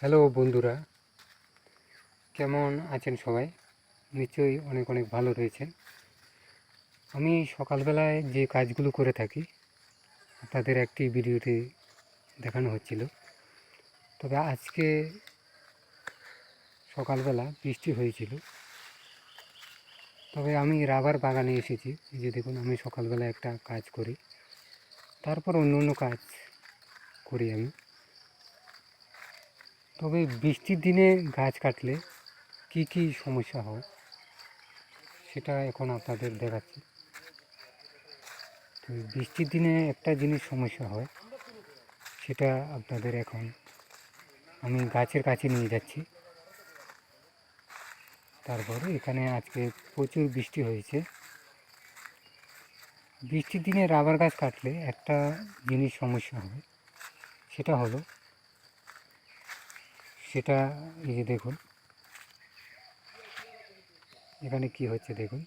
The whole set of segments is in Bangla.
হ্যালো বন্ধুরা, কেমন আছেন সবাই? নিশ্চয়ই অনেক অনেক ভালো রয়েছেন। আমি সকালবেলায় যে কাজগুলো করে থাকি, তাদের একটি ভিডিওতে দেখানো হচ্ছিল। তবে আজকে সকালবেলা বৃষ্টি হয়েছিল। তবে আমি রাবার বাগানে এসেছি। যে দেখুন, আমি সকালবেলা একটা কাজ করি, তারপর অন্য অন্য কাজ করি আমি। তবে বৃষ্টির দিনে গাছ কাটলে কি কি সমস্যা হয় সেটা এখন আপনাদের দেখাচ্ছি। তো বৃষ্টির দিনে একটা জিনিস সমস্যা হয়, সেটা আপনাদের এখন আমি গাছের কাছে নিয়ে যাচ্ছি। তারপরে এখানে আজকে প্রচুর বৃষ্টি হয়েছে। বৃষ্টির দিনে রাবার গাছ কাটলে একটা জিনিস সমস্যা হয়, সেটা হলো সেটা এই যে দেখুন, এখানে কি হচ্ছে দেখুন,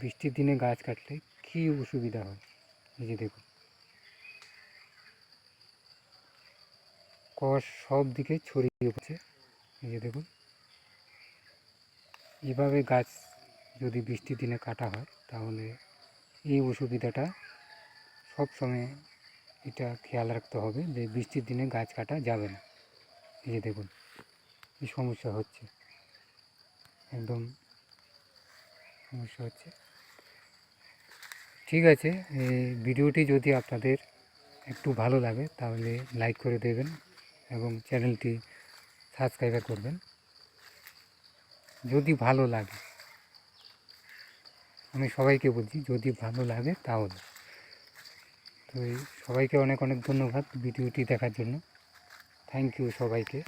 বৃষ্টির দিনে গাছ কাটলে কি অসুবিধা হয়? এই যে দেখুন কষ সব দিকে ছড়িয়ে পড়ছে। এই যে দেখুন, এভাবে গাছ যদি বৃষ্টির দিনে কাটা হয়, তাহলে এই অসুবিধাটা সব সময় এটা খেয়াল রাখতে হবে যে বৃষ্টির দিনে গাছ কাটা যাবে না। এই যে দেখুন, কি সমস্যা হচ্ছে? একদম সমস্যা হচ্ছে। ঠিক আছে ভিডিওটি যদি আপনাদের একটু ভালো লাগে, তাহলে লাইক করে দেবেন এবং চ্যানেলটি সাবস্ক্রাইব করবেন। যদি ভালো লাগে, আমি সবাইকে বলছি, যদি ভালো লাগে তাহলে। তো সবাইকে অনেক অনেক ধন্যবাদ ভিডিওটি দেখার জন্য। থ্যাংক ইউ সবাইকে